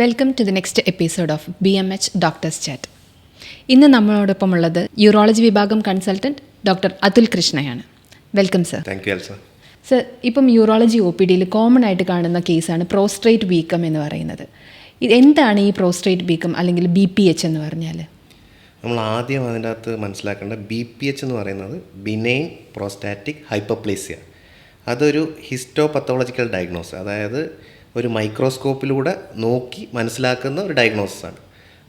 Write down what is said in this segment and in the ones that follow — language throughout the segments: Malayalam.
Welcome to the next episode of B M H doctors chat ഇന്ന് നമ്മളോടൊപ്പം ഉള്ളത് യൂറോളജി വിഭാഗം consultant doctor Atul കൃഷ്ണയാണ് welcome sir thank you Elsa sir ഇപ്പം യൂറോളജി ഒ പി ഡിയിൽ കോമൺ ആയിട്ട് കാണുന്ന കേസാണ് പ്രോസ്ട്രേറ്റ് വീക്കം എന്ന് പറയുന്നത്. ഇത് എന്താണ് ഈ പ്രോസ്ട്രേറ്റ് വീക്കം അല്ലെങ്കിൽ ബി പി എച്ച് എന്ന് പറഞ്ഞാൽ നമ്മൾ ആദ്യം അതിന്റെ അകത്ത് മനസ്സിലാക്കേണ്ട ബി പി എച്ച് എന്ന് പറയുന്നത് ബിനൈൻ പ്രോസ്റ്റാറ്റിക് ഹൈപ്പർപ്ലേസിയ അതൊരു ഹിസ്റ്റോപത്തോളജിക്കൽ ഡയഗ്നോസ് അതായത് ഒരു മൈക്രോസ്കോപ്പിലൂടെ നോക്കി മനസ്സിലാക്കുന്ന ഒരു ഡയഗ്നോസിസ് ആണ്.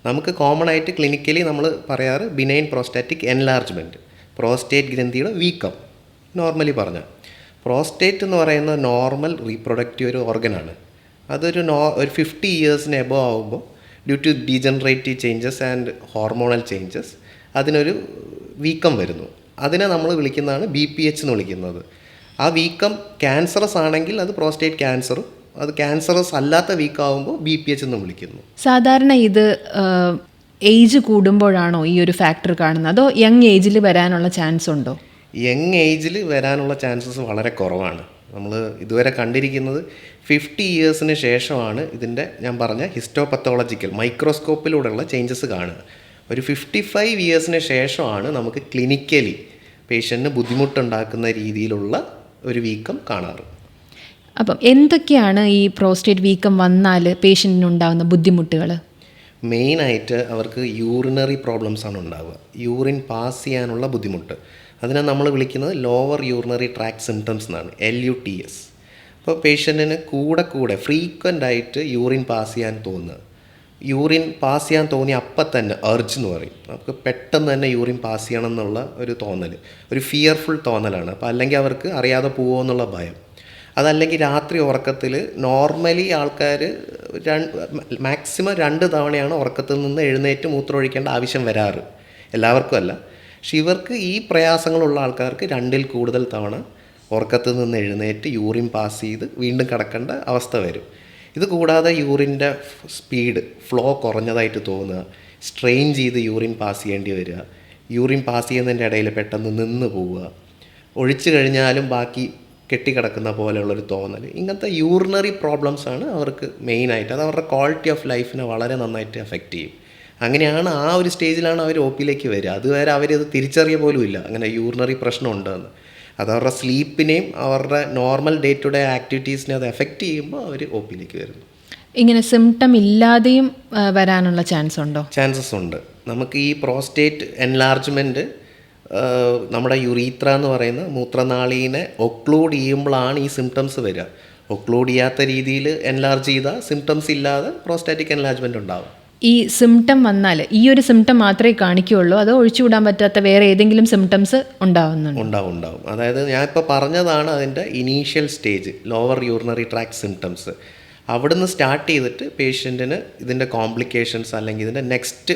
നമുക്ക് കോമൺ ആയിട്ട് ക്ലിനിക്കലി നമ്മൾ പറയാറ് ബിനൈൻ പ്രോസ്റ്റാറ്റിക് എൻലാർജ്മെന്റ് പ്രോസ്റ്റേറ്റ് ഗ്രന്ഥിയുടെ വീക്കം നോർമലി പറഞ്ഞാൽ. പ്രോസ്റ്റേറ്റ് എന്ന് പറയുന്ന നോർമൽ റീപ്രൊഡക്റ്റീവ് ഒരു ഓർഗനാണ് അതൊരു നോ ഒരു ഫിഫ്റ്റി ഇയേഴ്സിന് എബോ ആകുമ്പോൾ due to degenerative changes and hormonal changes അതിനൊരു വീക്കം വരുന്നു. അതിനെ നമ്മൾ വിളിക്കുന്നതാണ് ബി പി എച്ച് എന്ന് വിളിക്കുന്നത്. ആ വീക്കം ക്യാൻസറസ് ആണെങ്കിൽ അത് പ്രോസ്റ്റേറ്റ് ക്യാൻസറും അത് ക്യാൻസറസ് അല്ലാത്ത വീക്കാവുമ്പോൾ ബി പി എച്ച് എന്ന് വിളിക്കുന്നു. സാധാരണ ഇത് ഏജ് കൂടുമ്പോഴാണോ ഈ ഒരു ഫാക്ടർ കാണുന്നത്? അതോ യങ് ഏജിൽ വരാനുള്ള ചാൻസ് ഉണ്ടോ? യങ് ഏജിൽ വരാനുള്ള ചാൻസസ് വളരെ കുറവാണ്. നമ്മൾ ഇതുവരെ കണ്ടിരിക്കുന്നത് ഫിഫ്റ്റി ഇയേഴ്സിന് ശേഷമാണ് ഇതിന്റെ ഞാൻ പറഞ്ഞ ഹിസ്റ്റോപത്തോളജിക്കൽ മൈക്രോസ്കോപ്പിലൂടെയുള്ള ചേഞ്ചസ് കാണുക. ഒരു ഫിഫ്റ്റി ഫൈവ് ഇയേഴ്സിന് ശേഷമാണ് നമുക്ക് ക്ലിനിക്കലി പേഷ്യന്റിന് ബുദ്ധിമുട്ടുണ്ടാക്കുന്ന രീതിയിലുള്ള ഒരു വീക്കം കാണാറ്. അപ്പം എന്തൊക്കെയാണ് ഈ പ്രോസ്റ്റേറ്റ് വീക്കം വന്നാൽ പേഷ്യന്റിന് ഉണ്ടാകുന്ന ബുദ്ധിമുട്ടുകൾ? മെയിനായിട്ട് അവർക്ക് യൂറിനറി പ്രോബ്ലംസ് ആണ് ഉണ്ടാവുക. യൂറിൻ പാസ് ചെയ്യാനുള്ള ബുദ്ധിമുട്ട്. അതിനെ നമ്മൾ വിളിക്കുന്നത് ലോവർ യൂറിനറി ട്രാക്ക് സിംറ്റംസ് എന്നാണ് എൽ യു ടി എസ് അപ്പോൾ പേഷ്യന്റിന് കൂടെ കൂടെ ഫ്രീക്വന്റ് ആയിട്ട് യൂറിൻ പാസ് ചെയ്യാൻ തോന്നുക. യൂറിൻ പാസ് ചെയ്യാൻ തോന്നിയ അപ്പം തന്നെ അർജ് എന്ന് പറയും. നമുക്ക് പെട്ടെന്ന് തന്നെ യൂറിൻ പാസ് ചെയ്യണം എന്നുള്ള ഒരു തോന്നൽ ഒരു ഫിയർഫുൾ തോന്നലാണ്. അപ്പോൾ അല്ലെങ്കിൽ അവർക്ക് അറിയാതെ പോകുമോ എന്നുള്ള ഭയം. അതല്ലെങ്കിൽ രാത്രി ഉറക്കത്തിൽ നോർമലി ആൾക്കാർ മാക്സിമം രണ്ട് തവണയാണ് ഉറക്കത്തിൽ നിന്ന് എഴുന്നേറ്റ് മൂത്രമൊഴിക്കേണ്ട ആവശ്യം വരാറ്. എല്ലാവർക്കും അല്ല. പക്ഷെ ഇവർക്ക് ഈ പ്രയാസങ്ങളുള്ള ആൾക്കാർക്ക് രണ്ടിൽ കൂടുതൽ തവണ ഉറക്കത്തിൽ നിന്ന് എഴുന്നേറ്റ് യൂറിൻ പാസ് ചെയ്ത് വീണ്ടും കിടക്കേണ്ട അവസ്ഥ വരും. ഇത് കൂടാതെ യൂറിന്റെ സ്പീഡ് ഫ്ലോ കുറഞ്ഞതായിട്ട് തോന്നുക സ്ട്രെയിൻ ചെയ്ത് യൂറിൻ പാസ് ചെയ്യേണ്ടി വരിക യൂറിൻ പാസ് ചെയ്യുന്നതിന്റെ ഇടയിൽ പെട്ടെന്ന് നിന്ന് പോവുക ഒഴിച്ചു കഴിഞ്ഞാലും ബാക്കി കെട്ടിക്കിടക്കുന്ന പോലെയുള്ളൊരു തോന്നൽ ഇങ്ങനത്തെ യൂറിനറി പ്രോബ്ലംസാണ് അവർക്ക് മെയിനായിട്ട്. അത് അവരുടെ ക്വാളിറ്റി ഓഫ് ലൈഫിനെ വളരെ നന്നായിട്ട് എഫക്റ്റ് ചെയ്യും. അങ്ങനെയാണ് ആ ഒരു സ്റ്റേജിലാണ് അവർ ഒ പിയിലേക്ക് വരിക. അതുവരെ അവരത് തിരിച്ചറിയ പോലും ഇല്ല. അങ്ങനെ യൂറിനറി പ്രശ്നമുണ്ടെന്ന്. അത് അവരുടെ സ്ലീപ്പിനെയും അവരുടെ നോർമൽ ഡേ ടു ഡേ ആക്ടിവിറ്റീസിനെ അത് എഫക്റ്റ് ചെയ്യുമ്പോൾ അവർ ഒ പിയിലേക്ക് വരുന്നു. ഇങ്ങനെ സിംറ്റം ഇല്ലാതെയും വരാനുള്ള ചാൻസ് ഉണ്ടോ? ചാൻസസ് ഉണ്ട്. നമുക്ക് ഈ പ്രോസ്റ്റേറ്റ് എൻലാർജ്മെന്റ് നമ്മുടെ യുറീത്ര എന്ന് പറയുന്ന മൂത്രനാളീനെ ഒക്ലൂഡ് ചെയ്യുമ്പോഴാണ് ഈ സിംറ്റംസ് വരിക. ഒക്ലൂഡ് ചെയ്യാത്ത രീതിയിൽ എൻലാർജ് ചെയ്താൽ സിംറ്റംസ് ഇല്ലാതെ പ്രോസ്റ്റാറ്റിക് എൻലാർജ്മെന്റ് ഉണ്ടാവും. ഈ സിംറ്റം വന്നാൽ ഈ ഒരു സിംറ്റം മാത്രമേ കാണിക്കുകയുള്ളൂ അതോ ഒഴിച്ചുവിടാൻ പറ്റാത്ത വേറെ ഏതെങ്കിലും സിംറ്റംസ് ഉണ്ടാവുന്നു ഉണ്ടാവും ഉണ്ടാവും. അതായത് ഞാൻ ഇപ്പോൾ പറഞ്ഞതാണ് അതിന്റെ initial stage lower urinary tract symptoms അവിടുന്ന് സ്റ്റാർട്ട് ചെയ്തിട്ട് പേഷ്യന്റിന് ഇതിന്റെ കോംപ്ലിക്കേഷൻസ് അല്ലെങ്കിൽ ഇതിന്റെ നെക്സ്റ്റ്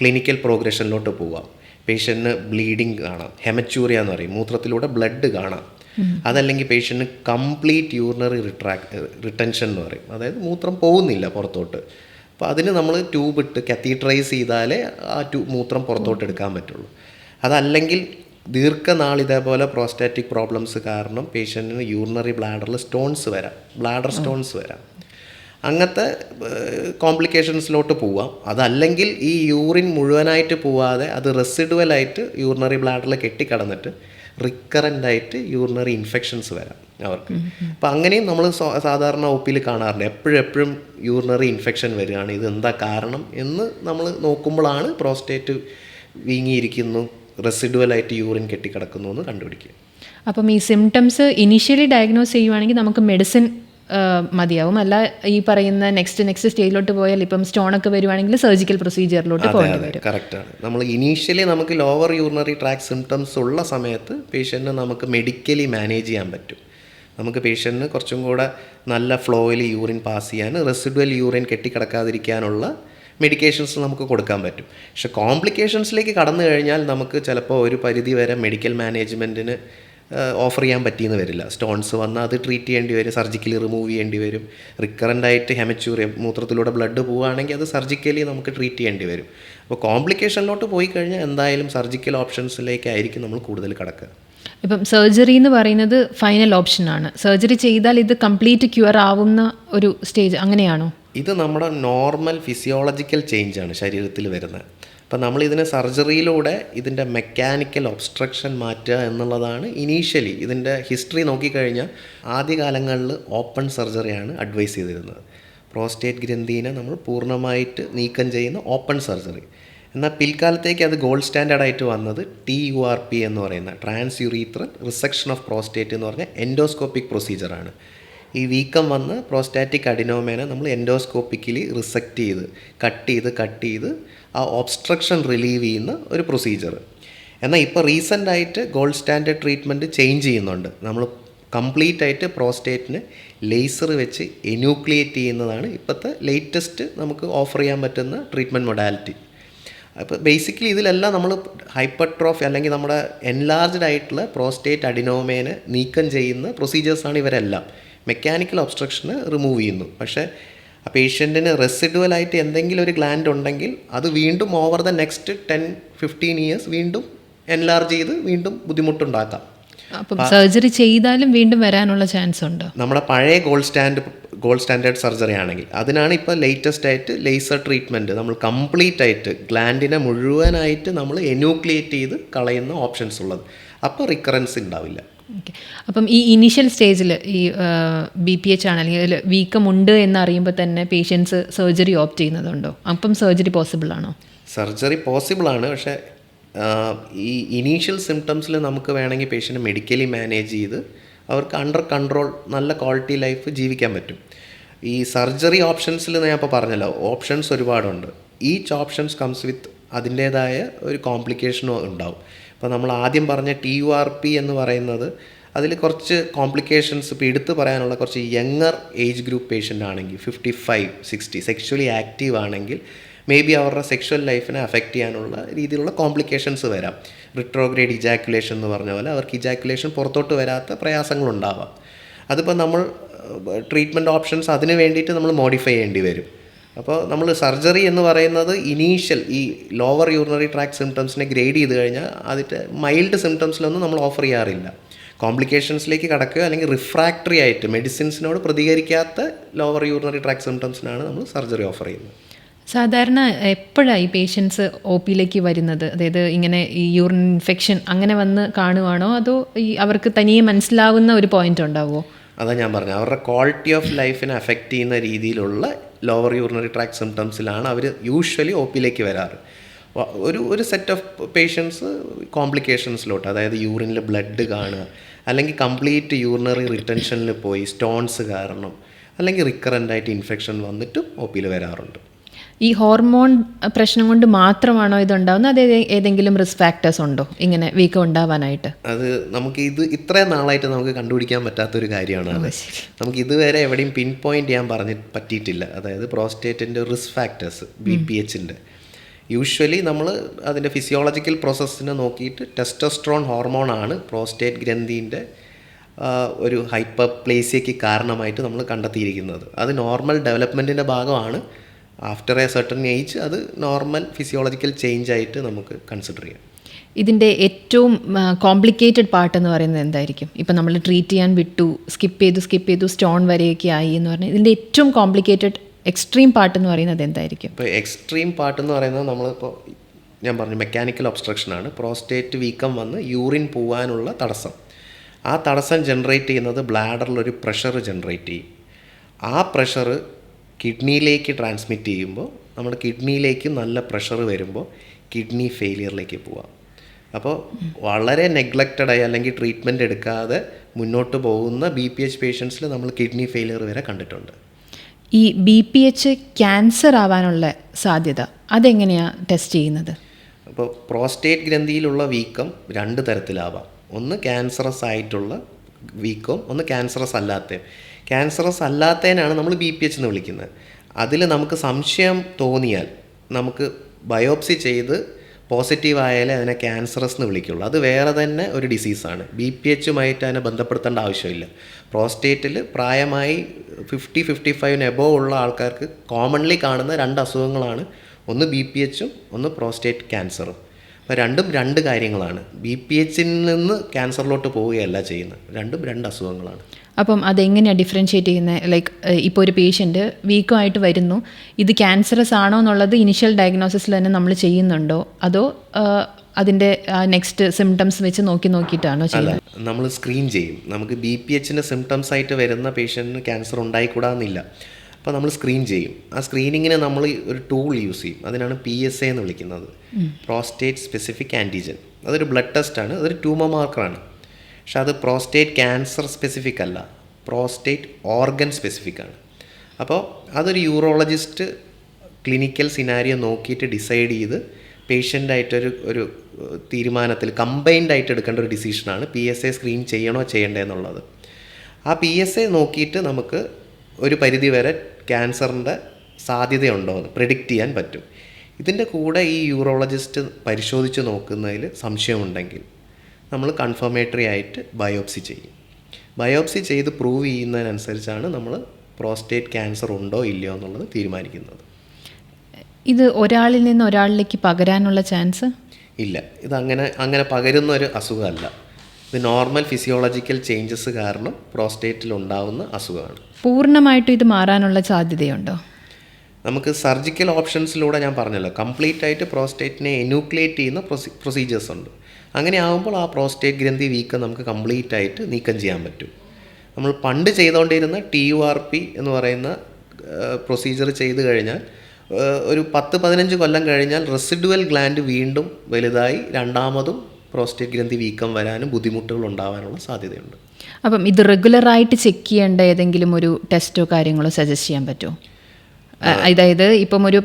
ക്ലിനിക്കൽ പ്രോഗ്രഷനിലോട്ട് പോവാം. പേഷ്യന്റിന് ബ്ലീഡിങ് കാണാം. ഹെമച്ചൂറിയ എന്ന് പറയും. മൂത്രത്തിലൂടെ ബ്ലഡ് കാണാം. അതല്ലെങ്കിൽ പേഷ്യന്റിന് കംപ്ലീറ്റ് യൂറിനറി റിട്രാക്ട് റിട്ടൻഷൻ എന്ന് പറയും. അതായത് മൂത്രം പോകുന്നില്ല പുറത്തോട്ട്. അപ്പോൾ അതിന് നമ്മൾ ട്യൂബ് ഇട്ട് കത്തീട്രൈസ് ചെയ്താലേ ആ ട്യൂ മൂത്രം പുറത്തോട്ട് എടുക്കാൻ പറ്റുള്ളൂ. അതല്ലെങ്കിൽ ദീർഘനാൾ ഇതേപോലെ പ്രോസ്റ്റാറ്റിക് പ്രോബ്ലംസ് കാരണം പേഷ്യന്റിന് യൂറിനറി ബ്ലാഡറിൽ സ്റ്റോൺസ് വരാം. ബ്ലാഡർ സ്റ്റോൺസ് വരാം. അങ്ങനത്തെ കോംപ്ലിക്കേഷൻസിലോട്ട് പോവാം. അതല്ലെങ്കിൽ ഈ യൂറിൻ മുഴുവനായിട്ട് പോവാതെ അത് റെസിഡുവലായിട്ട് യൂറിനറി ബ്ലാഡറിൽ കെട്ടിക്കടന്നിട്ട് റിക്കറന്റ് ആയിട്ട് യൂറിനറി ഇൻഫെക്ഷൻസ് വരാം അവർക്ക്. അപ്പം അങ്ങനെയും നമ്മൾ സാധാരണ ഒ പിയിൽ കാണാറുണ്ട്. എപ്പോഴെപ്പോഴും എപ്പോഴും യൂറിനറി ഇൻഫെക്ഷൻ വരികയാണ്. ഇത് എന്താ കാരണം എന്ന് നമ്മൾ നോക്കുമ്പോഴാണ് പ്രോസ്റ്റേറ്റ് വീങ്ങിയിരിക്കുന്നു റെസിഡുവലായിട്ട് യൂറിൻ കെട്ടിക്കിടക്കുന്നു എന്ന് കണ്ടുപിടിക്കുക. അപ്പം ഈ സിംറ്റംസ് ഇനീഷ്യലി ഡയഗ്നോസ് ചെയ്യുവാണെങ്കിൽ നമുക്ക് മെഡിസിൻ മതിയാവും. അല്ല ഈ പറയുന്ന നെക്സ്റ്റ് നെക്സ്റ്റ് സ്റ്റേജിലോട്ട് പോയാൽ ഇപ്പം സ്റ്റോൺ ഒക്കെ വരുവാണെങ്കിൽ സർജിക്കൽ പ്രൊസീജിയറിലോട്ട് പോകണം പോകേണ്ടി വരും. കറക്റ്റാണ് നമ്മൾ ഇനീഷ്യലി നമുക്ക് ലോവർ യൂറിനറി ട്രാക്ക് സിംറ്റംസ് ഉള്ള സമയത്ത് പേഷ്യന്റിനെ നമുക്ക് മെഡിക്കലി മാനേജ് ചെയ്യാൻ പറ്റും. നമുക്ക് പേഷ്യന്റിന് കുറച്ചും കൂടെ നല്ല ഫ്ലോയിൽ യൂറിൻ പാസ് ചെയ്യാൻ റെസിഡുവൽ യൂറിൻ കെട്ടിക്കിടക്കാതിരിക്കാനുള്ള മെഡിക്കേഷൻസ് നമുക്ക് കൊടുക്കാൻ പറ്റും. പക്ഷെ കോംപ്ലിക്കേഷൻസിലേക്ക് കടന്നു കഴിഞ്ഞാൽ നമുക്ക് ചിലപ്പോൾ ഒരു പരിധി വരെ മെഡിക്കൽ മാനേജ്മെന്റിന് ഓഫർ ചെയ്യാൻ പറ്റിയെന്ന് വരില്ല. സ്റ്റോൺസ് വന്നാൽ അത് ട്രീറ്റ് ചെയ്യേണ്ടി വരും സർജിക്കലി റിമൂവ് ചെയ്യേണ്ടി വരും. റിക്കറന്റ് ആയിട്ട് ഹെമച്ചൂറിയ മൂത്രത്തിലൂടെ ബ്ലഡ് പോവുകയാണെങ്കിൽ അത് സർജിക്കലി നമുക്ക് ട്രീറ്റ് ചെയ്യേണ്ടി വരും. അപ്പോൾ കോംപ്ലിക്കേഷനിലോട്ട് പോയി കഴിഞ്ഞാൽ എന്തായാലും സർജിക്കൽ ഓപ്ഷൻസിലേക്കായിരിക്കും നമ്മൾ കൂടുതൽ കിടക്കുക. ഇപ്പം സർജറി എന്ന് പറയുന്നത് ഫൈനൽ ഓപ്ഷൻ ആണ്. സർജറി ചെയ്താൽ ഇത് കംപ്ലീറ്റ് ക്യൂർ ആവുന്ന ഒരു സ്റ്റേജ് അങ്ങനെയാണോ? ഇത് നമ്മുടെ നോർമൽ ഫിസിയോളജിക്കൽ ചേഞ്ചാണ് ശരീരത്തിൽ വരുന്നത്. അപ്പം നമ്മൾ ഇതിനെ സർജറിയിലൂടെ ഇതിന്റെ മെക്കാനിക്കൽ ഒബ്സ്ട്രക്ഷൻ മാറ്റുക എന്നുള്ളതാണ് ഇനീഷ്യലി ഇതിന്റെ ഹിസ്റ്ററി നോക്കിക്കഴിഞ്ഞാൽ ആദ്യകാലങ്ങളിൽ ഓപ്പൺ സർജറിയാണ് അഡ്വൈസ് ചെയ്തിരുന്നത്. പ്രോസ്റ്റേറ്റ് ഗ്രന്ഥീനെ നമ്മൾ പൂർണമായിട്ട് നീക്കം ചെയ്യുന്ന ഓപ്പൺ സർജറി. എന്നാൽ പിൽക്കാലത്തേക്ക് അത് ഗോൾഡ് സ്റ്റാൻഡേർഡായിട്ട് വന്നത് ടി യു ആർ പി എന്ന് പറയുന്ന trans urethral resection of prostate എന്ന് പറഞ്ഞ എൻഡോസ്കോപ്പിക് പ്രൊസീജിയറാണ് ഈ വീക്കം വന്ന് പ്രോസ്റ്റാറ്റിക് അഡിനോമേനെ നമ്മൾ എൻഡോസ്കോപ്പിക്കലി റിസെക്റ്റ് ചെയ്ത് കട്ട് ചെയ്ത് കട്ട് ചെയ്ത് ആ ഒബ്സ്ട്രക്ഷൻ റിലീവ് ചെയ്യുന്ന ഒരു പ്രൊസീജിയർ എന്നാൽ ഇപ്പോൾ റീസെന്റായിട്ട് ഗോൾഡ് സ്റ്റാൻഡേർഡ് ട്രീറ്റ്മെന്റ് ചേഞ്ച് ചെയ്യുന്നുണ്ട്. നമ്മൾ കംപ്ലീറ്റ് ആയിട്ട് പ്രോസ്റ്റേറ്റിന് ലേസർ വെച്ച് എന്യൂക്ലിയേറ്റ് ചെയ്യുന്നതാണ് ഇപ്പോഴത്തെ ലേറ്റസ്റ്റ് നമുക്ക് ഓഫർ ചെയ്യാൻ പറ്റുന്ന ട്രീറ്റ്മെന്റ് മൊഡാലിറ്റി അപ്പോൾ ബേസിക്കലി ഇതിലെല്ലാം നമ്മൾ ഹൈപ്പർട്രോഫി അല്ലെങ്കിൽ നമ്മുടെ എൻലാർജ്ഡ് ആയിട്ടുള്ള പ്രോസ്റ്റേറ്റ് അഡിനോമേനെ നീക്കം ചെയ്യുന്ന പ്രൊസീജിയേഴ്സാണ് ഇവരെല്ലാം. മെക്കാനിക്കൽ ഒബ്സ്ട്രക്ഷന് റിമൂവ് ചെയ്യുന്നു. പക്ഷേ ആ പേഷ്യന്റിന് റെസിഡുവലായിട്ട് എന്തെങ്കിലും ഒരു ഗ്ലാൻഡ് ഉണ്ടെങ്കിൽ അത് വീണ്ടും over the next ten fifteen years വീണ്ടും എൻലാർജ് ചെയ്ത് വീണ്ടും ബുദ്ധിമുട്ടുണ്ടാക്കാം. അപ്പം സർജറി ചെയ്താലും വീണ്ടും വരാനുള്ള ചാൻസ് ഉണ്ട്? നമ്മുടെ പഴയ gold stand gold standard surgery ആണെങ്കിൽ അതിനാണ് ഇപ്പോൾ ലേറ്റസ്റ്റ് ആയിട്ട് ലേസർ ട്രീറ്റ്മെന്റ് നമ്മൾ കംപ്ലീറ്റ് ആയിട്ട് ഗ്ലാൻഡിനെ മുഴുവനായിട്ട് നമ്മൾ എന്യൂക്ലിയേറ്റ് ചെയ്ത് കളയുന്ന ഓപ്ഷൻസ് ഉള്ളത്. അപ്പോൾ റിക്കറൻസ് ഉണ്ടാവില്ല. അപ്പം ഈ ഇനീഷ്യൽ സ്റ്റേജിൽ ഈ ബി പി എച്ച് ആണ് അല്ലെങ്കിൽ വീക്കം ഉണ്ട് എന്നറിയുമ്പോൾ തന്നെ പേഷ്യൻസ് സർജറി ഓപ്റ്റ് ചെയ്യുന്നതുണ്ടോ? അപ്പം സർജറി പോസിബിൾ ആണോ? സർജറി പോസിബിൾ ആണ് പക്ഷേ ഈ ഇനീഷ്യൽ സിംറ്റംസിൽ നമുക്ക് വേണമെങ്കിൽ പേഷ്യന്റ് മെഡിക്കലി മാനേജ് ചെയ്ത് അവർക്ക് അണ്ടർ കൺട്രോൾ നല്ല ക്വാളിറ്റി ലൈഫ് ജീവിക്കാൻ പറ്റും. ഈ സർജറി ഓപ്ഷൻസിൽ ഞാൻ ഇപ്പോൾ പറഞ്ഞല്ലോ ഓപ്ഷൻസ് ഒരുപാടുണ്ട്. ഈച്ച് ഓപ്ഷൻസ് കംസ് വിത്ത് അതിന്റേതായ ഒരു കോംപ്ലിക്കേഷനോ ഉണ്ടാവും. ഇപ്പോൾ നമ്മൾ ആദ്യം പറഞ്ഞ ടി യു ആർ പി എന്ന് പറയുന്നത് അതിൽ കുറച്ച് കോംപ്ലിക്കേഷൻസ് ഇപ്പോൾ എടുത്തു പറയാനുള്ള കുറച്ച് യങ്ങർ ഏജ് ഗ്രൂപ്പ് പേഷ്യന്റ് ആണെങ്കിൽ fifty five sixty sexually active ആണെങ്കിൽ മേ ബി അവരുടെ സെക്ഷൽ ലൈഫിനെ അഫക്റ്റ് ചെയ്യാനുള്ള രീതിയിലുള്ള കോംപ്ലിക്കേഷൻസ് വരാം. റിട്രോഗ്രേഡ് ഇജാക്കുലേഷൻ എന്ന് പറഞ്ഞ പോലെ അവർക്ക് ഇജാക്കുലേഷൻ പുറത്തോട്ട് വരാത്ത പ്രയാസങ്ങളുണ്ടാവാം അതിപ്പോൾ നമ്മൾ ട്രീറ്റ്മെന്റ് ഓപ്ഷൻസ് അതിന് വേണ്ടിയിട്ട് നമ്മൾ മോഡിഫൈ ചെയ്യേണ്ടി വരും. അപ്പോൾ നമ്മൾ സർജറി എന്ന് പറയുന്നത് ഇനീഷ്യൽ ഈ ലോവർ യൂറിനറി ട്രാക്ക് സിംറ്റംസിനെ ഗ്രേഡ് ചെയ്ത് കഴിഞ്ഞാൽ അതിന്റെ മൈൽഡ് സിംറ്റംസിലൊന്നും നമ്മൾ ഓഫർ ചെയ്യാറില്ല. കോംപ്ലിക്കേഷൻസിലേക്ക് കടക്കുക അല്ലെങ്കിൽ റിഫ്രാക്ടറി ആയിട്ട് മെഡിസിൻസിനോട് പ്രതികരിക്കാത്ത ലോവർ യൂറിനറി ട്രാക്ക് സിംറ്റംസിനാണ് നമ്മൾ സർജറി ഓഫർ ചെയ്യുന്നത്. സാധാരണ എപ്പോഴാണ് ഈ പേഷ്യൻസ് ഒ പിയിലേക്ക് വരുന്നത്? അതായത് ഇങ്ങനെ ഈ യൂറിൻ ഇൻഫെക്ഷൻ അങ്ങനെ വന്ന് കാണുവാണോ? അതോ ഈ അവർക്ക് തനിയെ മനസ്സിലാവുന്ന ഒരു പോയിന്റ് ഉണ്ടാവുമോ അതാ ഞാൻ പറഞ്ഞു. അവരുടെ ക്വാളിറ്റി ഓഫ് ലൈഫിനെ അഫക്റ്റ് ചെയ്യുന്ന രീതിയിലുള്ള ലോവർ യൂറിനറി ട്രാക്ക് സിംറ്റംസിലാണ് അവർ യൂഷ്വലി ഒ പിയിലേക്ക് വരാറ്. ഒരു ഒരു സെറ്റ് ഓഫ് പേഷ്യൻസ് കോംപ്ലിക്കേഷൻസിലോട്ട് അതായത് യൂറിനിൽ ബ്ലഡ് കാണുക അല്ലെങ്കിൽ കംപ്ലീറ്റ് യൂറിനറി റിട്ടൻഷനിൽ പോയി സ്റ്റോൺസ് കാരണം അല്ലെങ്കിൽ റിക്കറന്റ് ആയിട്ട് ഇൻഫെക്ഷൻ വന്നിട്ടും ഒ പിയിൽ വരാറുണ്ട്. ഈ ഹോർമോൺ പ്രശ്നം കൊണ്ട് മാത്രമാണോ ഇതുണ്ടാവുന്നത്? അത് ഏതെ- ഏതെങ്കിലും റിസ്ക് ഫാക്ടേഴ്സ് ഉണ്ടോ ഇങ്ങനെ വീക്കം ഉണ്ടാവാനായിട്ട്? അത് നമുക്ക് ഇത് ഇത്രയും നാളായിട്ട് നമുക്ക് കണ്ടുപിടിക്കാൻ പറ്റാത്ത ഒരു കാര്യമാണ് അത്. നമുക്ക് ഇതുവരെ എവിടെയും പിൻ പോയിന്റ് ചെയ്യാൻ പറഞ്ഞ് പറ്റിയിട്ടില്ല. അതായത് പ്രോസ്റ്റേറ്റിന്റെ റിസ്ക് ഫാക്ടേഴ്സ് ബി പി എച്ചിന്റെ യൂഷ്വലി നമ്മൾ അതിന്റെ ഫിസിയോളജിക്കൽ പ്രോസസ്സിനെ നോക്കിയിട്ട് ടെസ്റ്റോസ്ട്രോൺ ഹോർമോണാണ് പ്രോസ്റ്റേറ്റ് ഗ്രന്ഥീന്റെ ഒരു ഹൈപ്പർ പ്ലേസിയയ്ക്ക് കാരണമായിട്ട് നമ്മൾ കണ്ടെത്തിയിരിക്കുന്നത്. അത് നോർമൽ ഡെവലപ്മെന്റിന്റെ ഭാഗമാണ്. ആഫ്റ്റർ എ സർട്ടൺ ഏജ് അത് നോർമൽ ഫിസിയോളജിക്കൽ ചേഞ്ച് ആയിട്ട് നമുക്ക് കൺസിഡർ ചെയ്യാം. ഇതിന്റെ ഏറ്റവും കോംപ്ലിക്കേറ്റഡ് പാർട്ട് എന്ന് പറയുന്നത് എന്തായിരിക്കും? ഇപ്പം നമ്മൾ ട്രീറ്റ് ചെയ്യാൻ വിട്ടു സ്കിപ്പ് ചെയ്തു സ്കിപ്പ് ചെയ്തു സ്റ്റോൺ വരെയൊക്കെ ആയി എന്ന് പറഞ്ഞാൽ ഇതിന്റെ ഏറ്റവും കോംപ്ലിക്കേറ്റഡ് എക്സ്ട്രീം പാർട്ട് എന്ന് പറയുന്നത് എന്തായിരിക്കും? ഇപ്പോൾ എക്സ്ട്രീം പാർട്ട് എന്ന് പറയുന്നത് നമ്മളിപ്പോൾ ഞാൻ പറഞ്ഞു മെക്കാനിക്കൽ ഒബ്സ്ട്രക്ഷനാണ് പ്രോസ്റ്റേറ്റ് വീക്കം വന്ന് യൂറിൻ പോകാനുള്ള തടസ്സം. ആ തടസ്സം ജനറേറ്റ് ചെയ്യുന്നത് ബ്ലാഡറിലൊരു പ്രഷർ ജനറേറ്റ് ചെയ്യും. ആ പ്രഷർ കിഡ്നിയിലേക്ക് ട്രാൻസ്മിറ്റ് ചെയ്യുമ്പോൾ നമ്മുടെ കിഡ്നിയിലേക്ക് നല്ല പ്രഷർ വരുമ്പോൾ കിഡ്നി ഫെയിലിയറിലേക്ക് പോവാം. അപ്പോൾ വളരെ നെഗ്ലക്റ്റഡായി അല്ലെങ്കിൽ ട്രീറ്റ്മെന്റ് എടുക്കാതെ മുന്നോട്ട് പോകുന്ന ബി പി എച്ച് പേഷ്യൻസിൽ നമ്മൾ കിഡ്നി ഫെയിലിയർ വരെ കണ്ടിട്ടുണ്ട്. ഈ ബി പി എച്ച് ക്യാൻസർ ആവാനുള്ള സാധ്യത അതെങ്ങനെയാണ് ടെസ്റ്റ് ചെയ്യുന്നത്? അപ്പോൾ പ്രോസ്റ്റേറ്റ് ഗ്രന്ഥിയിലുള്ള വീക്കം രണ്ട് തരത്തിലാവാം. ഒന്ന് ക്യാൻസറസ് ആയിട്ടുള്ള വീക്കം ഒന്ന് ക്യാൻസറസ് അല്ലാത്ത. ക്യാൻസറസ് അല്ലാത്തതിനാണ് നമ്മൾ ബി പി എച്ച് എന്ന് വിളിക്കുന്നത്. അതിൽ നമുക്ക് സംശയം തോന്നിയാൽ നമുക്ക് ബയോപ്സി ചെയ്ത് പോസിറ്റീവ് ആയാലേ അതിനെ ക്യാൻസറസ് എന്ന് വിളിക്കുള്ളൂ. അത് വേറെ തന്നെ ഒരു ഡിസീസാണ് ബി പി എച്ചുമായിട്ട് അതിനെ ബന്ധപ്പെടുത്തേണ്ട ആവശ്യമില്ല. പ്രോസ്റ്റേറ്റിൽ പ്രായമായി ഫിഫ്റ്റി ഫിഫ്റ്റി ഫൈവിന് എബോവ് ഉള്ള ആൾക്കാർക്ക് കോമൺലി കാണുന്ന രണ്ട് അസുഖങ്ങളാണ്. ഒന്ന് ബി പി എച്ചും ഒന്ന് പ്രോസ്റ്റേറ്റ് ക്യാൻസറും അപ്പോൾ രണ്ടും രണ്ട് കാര്യങ്ങളാണ്. ബി പി എച്ചിൽ നിന്ന് ക്യാൻസറിലോട്ട് പോവുകയല്ല ചെയ്യുന്നത്. രണ്ടും രണ്ട് അസുഖങ്ങളാണ്. അപ്പം അതെങ്ങനെയാണ് ഡിഫറൻഷ്യേറ്റ് ചെയ്യുന്നത് ലൈക്ക് ഇപ്പോൾ ഒരു പേഷ്യന്റ് വീക്കുമായിട്ട് വരുന്നു. ഇത് ക്യാൻസറസ് ആണോ എന്നുള്ളത് ഇനിഷ്യൽ ഡയഗ്നോസിസിൽ തന്നെ നമ്മൾ ചെയ്യുന്നുണ്ടോ? അതോ അതിന്റെ നെക്സ്റ്റ് സിംറ്റംസ് വെച്ച് നോക്കി നോക്കിയിട്ടാണോ ചെയ്യുന്നത്? നമ്മൾ സ്ക്രീൻ ചെയ്യും. നമുക്ക് ബി പി എച്ചിന്റെ സിംറ്റംസ് ആയിട്ട് വരുന്ന പേഷ്യന്റിന് ക്യാൻസർ ഉണ്ടായിക്കൂടാന്നില്ല. അപ്പോൾ നമ്മൾ സ്ക്രീൻ ചെയ്യും. ആ സ്ക്രീനിങ്ങിന് നമ്മൾ ഒരു ടൂൾ യൂസ് ചെയ്യും. അതിനാണ് പി എസ് എ എന്ന് വിളിക്കുന്നത്. പ്രോസ്റ്റേറ്റ് സ്പെസിഫിക് ആന്റിജൻ അതൊരു ബ്ലഡ് ടെസ്റ്റാണ് അതൊരു ട്യൂമർ മാർക്കറാണ് പക്ഷെ അത് പ്രോസ്റ്റേറ്റ് ക്യാൻസർ സ്പെസിഫിക് അല്ല. പ്രോസ്റ്റേറ്റ് ഓർഗൻ സ്പെസിഫിക് ആണ്. അപ്പോൾ അതൊരു യൂറോളജിസ്റ്റ് ക്ലിനിക്കൽ സിനാരിയോ നോക്കിയിട്ട് ഡിസൈഡ് ചെയ്ത് പേഷ്യന്റായിട്ടൊരു ഒരു തീരുമാനത്തിൽ കമ്പൈൻഡ് ആയിട്ട് എടുക്കേണ്ട ഒരു ഡിസിഷനാണ് പി എസ് എ സ്ക്രീൻ ചെയ്യണോ ചെയ്യണ്ടേ എന്നുള്ളത്. ആ പി എസ് എ നോക്കിയിട്ട് നമുക്ക് ഒരു പരിധി വരെ ക്യാൻസറിന്റെ സാധ്യതയുണ്ടോ എന്ന് പ്രിഡിക്റ്റ് ചെയ്യാൻ പറ്റും. ഇതിന്റെ കൂടെ ഈ യൂറോളജിസ്റ്റ് പരിശോധിച്ച് നോക്കുന്നതിൽ സംശയമുണ്ടെങ്കിൽ നമ്മൾ കൺഫർമേറ്ററി ആയിട്ട് ബയോപ്സി ചെയ്യും. ബയോപ്സി ചെയ്ത് പ്രൂവ് ചെയ്യുന്നതിനനുസരിച്ചാണ് നമ്മൾ പ്രോസ്റ്റേറ്റ് ക്യാൻസർ ഉണ്ടോ ഇല്ലയോ എന്നുള്ളത് തീരുമാനിക്കുന്നത്. ഇത് ഒരാളിൽ നിന്ന് ഒരാളിലേക്ക് പകരാനുള്ള ചാൻസ് ഇല്ല. ഇത് അങ്ങനെ അങ്ങനെ പകരുന്ന ഒരു അസുഖമല്ല. ഇത് നോർമൽ ഫിസിയോളജിക്കൽ ചേഞ്ചസ് കാരണം പ്രോസ്റ്റേറ്റിൽ ഉണ്ടാവുന്ന അസുഖമാണ്. പൂർണമായിട്ടും ഇത് മാറാനുള്ള സാധ്യതയുണ്ടോ? നമുക്ക് സർജിക്കൽ ഓപ്ഷൻസിലൂടെ ഞാൻ പറഞ്ഞല്ലോ. കംപ്ലീറ്റ് ആയിട്ട് പ്രോസ്റ്റേറ്റിനെ എന്യൂക്ലേറ്റ് ചെയ്യുന്ന പ്രൊസീ പ്രൊസീജിയേഴ്സ് ഉണ്ട്. അങ്ങനെ ആകുമ്പോൾ ആ പ്രോസ്റ്റേറ്റ് ഗ്രന്ഥി വീക്കം നമുക്ക് കംപ്ലീറ്റ് ആയിട്ട് നീക്കം ചെയ്യാൻ പറ്റും. നമ്മൾ പണ്ട് ചെയ്തുകൊണ്ടിരുന്ന ടി യു ആർ പി എന്ന് പറയുന്ന പ്രൊസീജിയർ ചെയ്ത് കഴിഞ്ഞാൽ ഒരു പത്ത് പതിനഞ്ച് കൊല്ലം കഴിഞ്ഞാൽ റെസിഡുവൽ ഗ്ലാൻഡ് വീണ്ടും വലുതായി രണ്ടാമതും പ്രോസ്റ്റേറ്റ് ഗ്രന്ഥി വീക്കം വരാനും ബുദ്ധിമുട്ടുകൾ ഉണ്ടാവാനുള്ള സാധ്യതയുണ്ട്. അപ്പം ഇത് റെഗുലറായിട്ട് ചെക്ക് ചെയ്യേണ്ട ഏതെങ്കിലും ഒരു ടെസ്റ്റോ കാര്യങ്ങളോ സജസ്റ്റ് ചെയ്യാൻ പറ്റുമോ? അതായത് ഇപ്പം ഒരു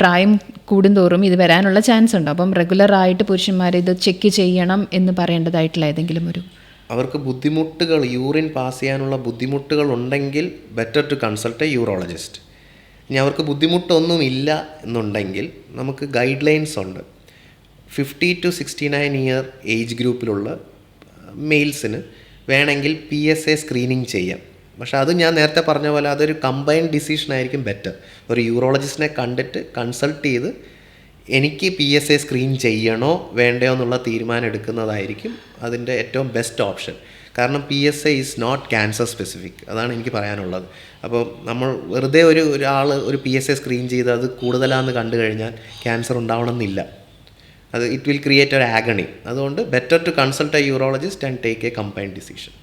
പ്രായം കൂടുന്തോറും ഇത് വരാനുള്ള ചാൻസ് ഉണ്ട്. അപ്പം റെഗുലറായിട്ട് പുരുഷന്മാർ ഇത് ചെക്ക് ചെയ്യണം എന്ന് പറയേണ്ടതായിട്ടുള്ള ഏതെങ്കിലും ഒരു അവർക്ക് ബുദ്ധിമുട്ടുകൾ യൂറിൻ പാസ് ചെയ്യാനുള്ള ബുദ്ധിമുട്ടുകൾ ഉണ്ടെങ്കിൽ better to consult a urologist ഇനി അവർക്ക് ബുദ്ധിമുട്ടൊന്നും ഇല്ല എന്നുണ്ടെങ്കിൽ നമുക്ക് ഗൈഡ് ലൈൻസ് ഉണ്ട് fifty two sixty nine year age ഗ്രൂപ്പിലുള്ള മെയിൽസിന് വേണമെങ്കിൽ പി എസ് എ സ്ക്രീനിങ് ചെയ്യാം. പക്ഷെ അത് ഞാൻ നേരത്തെ പറഞ്ഞ പോലെ അതൊരു കമ്പൈൻഡ് ഡിസിഷൻ ആയിരിക്കും ബെറ്റർ ഒരു യൂറോളജിസ്റ്റിനെ കണ്ടിട്ട് കൺസൾട്ട് ചെയ്ത് എനിക്ക് പി എസ് എ സ്ക്രീൻ ചെയ്യണോ വേണ്ടയോ എന്നുള്ള തീരുമാനം എടുക്കുന്നതായിരിക്കും അതിന്റെ ഏറ്റവും ബെസ്റ്റ് ഓപ്ഷൻ കാരണം P S A is not cancer specific അതാണ് എനിക്ക് പറയാനുള്ളത്. അപ്പോൾ നമ്മൾ വെറുതെ ഒരു ഒരാൾ ഒരു പി എസ് എ സ്ക്രീൻ ചെയ്ത് അത് കൂടുതലാണെന്ന് കണ്ടു കഴിഞ്ഞാൽ ക്യാൻസർ ഉണ്ടാവണമെന്നില്ല. അത് ഇറ്റ് വിൽ ക്രിയേറ്റ് ഒരു ആഗണി അതുകൊണ്ട് better to consult a urologist and take a combined decision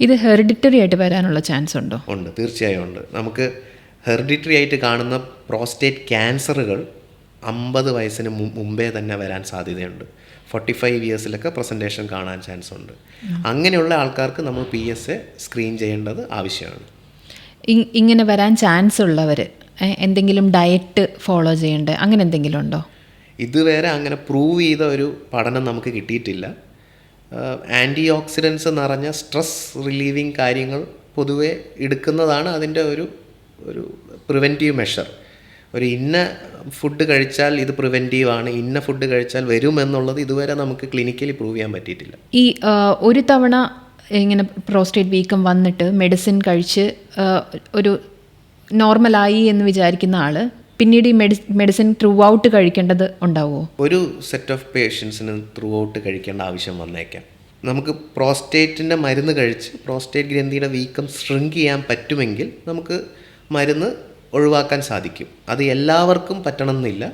ഇത് ഹെറിഡിറ്ററി ആയിട്ട് വരാനുള്ള ചാൻസ് ഉണ്ടോ? ഉണ്ട് തീർച്ചയായും ഉണ്ട്. നമുക്ക് ഹെറിഡിറ്ററി ആയിട്ട് കാണുന്ന പ്രോസ്റ്റേറ്റ് ക്യാൻസറുകൾ അമ്പത് വയസ്സിന് മുമ്പേ തന്നെ വരാൻ സാധ്യതയുണ്ട്. ഫോർട്ടി ഫൈവ് ഇയേഴ്സിലൊക്കെ പ്രസന്റേഷൻ കാണാൻ ചാൻസ് ഉണ്ട്. അങ്ങനെയുള്ള ആൾക്കാർക്ക് നമ്മൾ പി എസ് എ സ്ക്രീൻ ചെയ്യേണ്ടത് ആവശ്യമാണ്. ഇങ്ങനെ വരാൻ ചാൻസ് ഉള്ളവർ എന്തെങ്കിലും ഡയറ്റ് ഫോളോ ചെയ്യേണ്ടത് അങ്ങനെ എന്തെങ്കിലും ഉണ്ടോ? ഇതുവരെ അങ്ങനെ പ്രൂവ് ചെയ്ത ഒരു പഠനം നമുക്ക് കിട്ടിയിട്ടില്ല. ആന്റി ഓക്സിഡൻസ് നിറഞ്ഞ സ്ട്രെസ് റിലീവിങ് കാര്യങ്ങൾ പൊതുവെ എടുക്കുന്നതാണ് അതിന്റെ ഒരു ഒരു പ്രിവെന്റീവ് മെഷർ ഒരു ഇന്ന ഫുഡ് കഴിച്ചാൽ ഇത് പ്രിവെന്റീവ് ആണ് ഇന്ന ഫുഡ് കഴിച്ചാൽ വരുമെന്നുള്ളത് ഇതുവരെ നമുക്ക് ക്ലിനിക്കലി പ്രൂവ് ചെയ്യാൻ പറ്റിയിട്ടില്ല. ഈ ഒരു തവണ ഇങ്ങനെ പ്രോസ്റ്റേറ്റ് വീക്കം വന്നിട്ട് മെഡിസിൻ കഴിച്ച് ഒരു നോർമലായി എന്ന് വിചാരിക്കുന്ന ആൾ പിന്നീട് ഈ മെഡി മെഡിസിൻ ത്രൂ ഔട്ട് കഴിക്കേണ്ടത് ഉണ്ടാവുമോ ഒരു സെറ്റ് ഓഫ് പേഷ്യൻസിന് ത്രൂ ഔട്ട് കഴിക്കേണ്ട ആവശ്യം വന്നേക്കാം. നമുക്ക് പ്രോസ്റ്റേറ്റിന്റെ മരുന്ന് കഴിച്ച് പ്രോസ്റ്റേറ്റ് ഗ്രന്ഥിയുടെ വീക്കം ശൃങ്ക് ചെയ്യാൻ പറ്റുമെങ്കിൽ നമുക്ക് മരുന്ന് ഒഴിവാക്കാൻ സാധിക്കും. അത് എല്ലാവർക്കും പറ്റണമെന്നില്ല.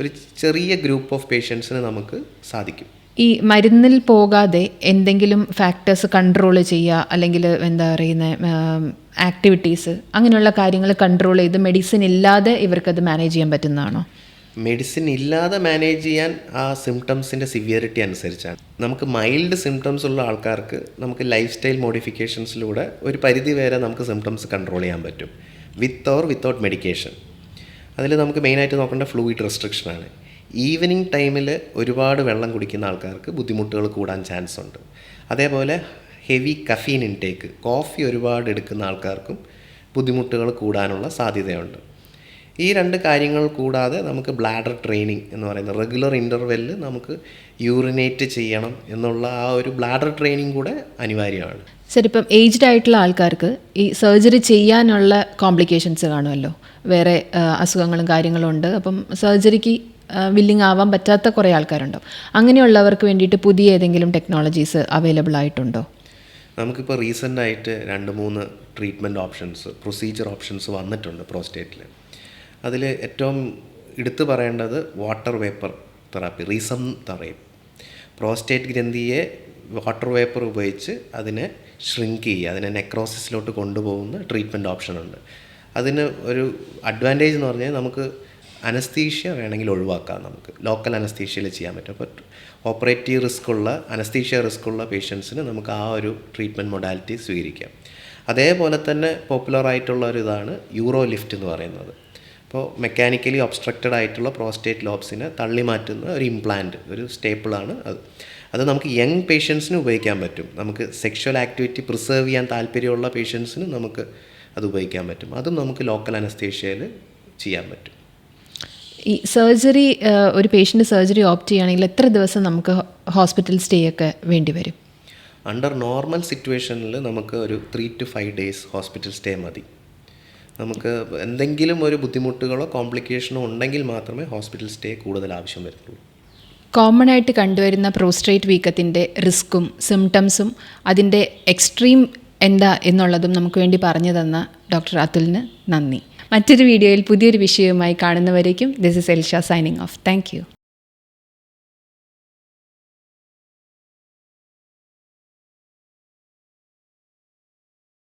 ഒരു ചെറിയ ഗ്രൂപ്പ് ഓഫ് പേഷ്യൻസിന് നമുക്ക് സാധിക്കും. ഈ മരുന്നിൽ പോകാതെ എന്തെങ്കിലും ഫാക്ടേഴ്സ് കൺട്രോൾ ചെയ്യുക അല്ലെങ്കിൽ എന്താ പറയുന്ന ആക്ടിവിറ്റീസ് അങ്ങനെയുള്ള കാര്യങ്ങൾ കൺട്രോൾ ചെയ്ത് മെഡിസിൻ ഇല്ലാതെ ഇവർക്കത് മാനേജ് ചെയ്യാൻ പറ്റുന്നതാണോ? മെഡിസിൻ ഇല്ലാതെ മാനേജ് ചെയ്യാൻ ആ സിംറ്റംസിന്റെ സിവിയറിറ്റി അനുസരിച്ചാണ്. നമുക്ക് മൈൽഡ് സിംറ്റംസ് ഉള്ള ആൾക്കാർക്ക് നമുക്ക് ലൈഫ് സ്റ്റൈൽ മോഡിഫിക്കേഷൻസിലൂടെ ഒരു പരിധി വരെ നമുക്ക് സിംറ്റംസ് കൺട്രോൾ ചെയ്യാൻ പറ്റും. വിത്ത് ഓർ വിത്തൗട്ട് മെഡിക്കേഷൻ അതിൽ നമുക്ക് മെയിനായിട്ട് നോക്കേണ്ട ഫ്ലൂയിഡ് റെസ്ട്രിക്ഷനാണ് ഈവനിങ് ടൈമിൽ ഒരുപാട് വെള്ളം കുടിക്കുന്ന ആൾക്കാർക്ക് ബുദ്ധിമുട്ടുകൾ കൂടാൻ ചാൻസ് ഉണ്ട്. അതേപോലെ ഹെവി കഫീൻ ഇൻടേക്ക്. കോഫി ഒരുപാട് എടുക്കുന്ന ആൾക്കാർക്കും ബുദ്ധിമുട്ടുകൾ കൂടാനുള്ള സാധ്യതയുണ്ട്. ഈ രണ്ട് കാര്യങ്ങൾ കൂടാതെ നമുക്ക് ബ്ലാഡർ ട്രെയിനിങ് എന്ന് പറയുന്ന റെഗുലർ ഇന്റർവെല്ലിൽ നമുക്ക് യൂറിനേറ്റ് ചെയ്യണം എന്നുള്ള ആ ഒരു ബ്ലാഡർ ട്രെയിനിങ് കൂടെ അനിവാര്യമാണ്. സർ ഇപ്പം ഏജ്ഡ് ആയിട്ടുള്ള ആൾക്കാർക്ക് ഈ സർജറി ചെയ്യാനുള്ള കോംപ്ലിക്കേഷൻസ് കാണുമല്ലോ. വേറെ അസുഖങ്ങളും കാര്യങ്ങളും ഉണ്ട്. അപ്പം സർജറിക്ക് വില്ലിങ് ആവാൻ പറ്റാത്ത കുറേ ആൾക്കാരുണ്ടാവും. അങ്ങനെയുള്ളവർക്ക് വേണ്ടിയിട്ട് പുതിയ ഏതെങ്കിലും ടെക്നോളജീസ് അവൈലബിൾ ആയിട്ടുണ്ടോ? നമുക്കിപ്പോൾ റീസെന്റ് ആയിട്ട് രണ്ട് മൂന്ന് ട്രീറ്റ്മെന്റ് ഓപ്ഷൻസ് പ്രൊസീജിയർ ഓപ്ഷൻസ് വന്നിട്ടുണ്ട് പ്രോസ്റ്റേറ്റിൽ അതിൽ ഏറ്റവും എടുത്തു പറയേണ്ടത് വാട്ടർ വേപ്പർ തെറാപ്പി റീസം തറയും പ്രോസ്റ്റേറ്റ് ഗ്രന്ഥിയെ വാട്ടർ വേപ്പർ ഉപയോഗിച്ച് അതിനെ ഷ്രിങ്ക് ചെയ്യുക അതിനെ നെക്രോസിസിലോട്ട് കൊണ്ടുപോകുന്ന ട്രീറ്റ്മെന്റ് ഓപ്ഷൻ ഉണ്ട് അതിന് ഒരു അഡ്വാന്റേജ് എന്ന് പറഞ്ഞാൽ നമുക്ക് അനസ്തീഷ്യ വേണമെങ്കിൽ ഒഴിവാക്കാം നമുക്ക്. ലോക്കൽ അനസ്തീഷ്യയിൽ ചെയ്യാൻ പറ്റും. അപ്പോൾ ഓപ്പറേറ്റീവ് റിസ്ക് ഉള്ള അനസ്തീഷ്യ റിസ്ക് ഉള്ള പേഷ്യൻസിന് നമുക്ക് ആ ഒരു ട്രീറ്റ്മെന്റ് മൊഡാലിറ്റി സ്വീകരിക്കാം. അതേപോലെ തന്നെ പോപ്പുലർ ആയിട്ടുള്ള ഒരു ഇതാണ് യൂറോ ലിഫ്റ്റ് എന്ന് പറയുന്നത്. അപ്പോൾ മെക്കാനിക്കലി ഒബ്സ്ട്രക്റ്റഡ് ആയിട്ടുള്ള പ്രോസ്റ്റേറ്റ് ലോബ്സിനെ തള്ളി മാറ്റുന്ന ഒരു ഇംപ്ലാന്റ് ഒരു സ്റ്റേപ്പിളാണ് അത്. അത് നമുക്ക് യങ് പേഷ്യൻസിന് ഉപയോഗിക്കാൻ പറ്റും. നമുക്ക് സെക്ഷൽ ആക്ടിവിറ്റി പ്രിസേർവ് ചെയ്യാൻ താല്പര്യമുള്ള പേഷ്യൻസിന് നമുക്ക് അത് ഉപയോഗിക്കാൻ പറ്റും. അതും നമുക്ക് ലോക്കൽ അനസ്തേഷ്യയിൽ ചെയ്യാൻ പറ്റും. ഈ സർജറി ഒരു പേഷ്യന്റ് സർജറി ഓപ്റ്റ് ചെയ്യുകയാണെങ്കിൽ എത്ര ദിവസം നമുക്ക് ഹോസ്പിറ്റൽ സ്റ്റേ ഒക്കെ വേണ്ടി വരും? അണ്ടർ നോർമൽ സിറ്റുവേഷനിൽ നമുക്ക് ഒരു three to five days hospital stay മതി. നമുക്ക് എന്തെങ്കിലും ഒരു ബുദ്ധിമുട്ടുകളോ കോംപ്ലിക്കേഷനോ ഉണ്ടെങ്കിൽ മാത്രമേ ഹോസ്പിറ്റൽ സ്റ്റേ കൂടുതൽ ആവശ്യം വരുന്നുള്ളൂ. കോമൺ ആയിട്ട് കണ്ടുവരുന്ന പ്രോസ്ട്രേറ്റ് വീക്കത്തിന്റെ റിസ്ക്കും സിംറ്റംസും അതിന്റെ എക്സ്ട്രീം എന്താ എന്നുള്ളതും നമുക്ക് വേണ്ടി പറഞ്ഞു തന്ന ഡോക്ടർ അതുലിന് നന്ദി. മറ്റൊരു വീഡിയോയിൽ പുതിയൊരു വിഷയവുമായി കാണുന്നവരേക്കും this is Elsa signing off thank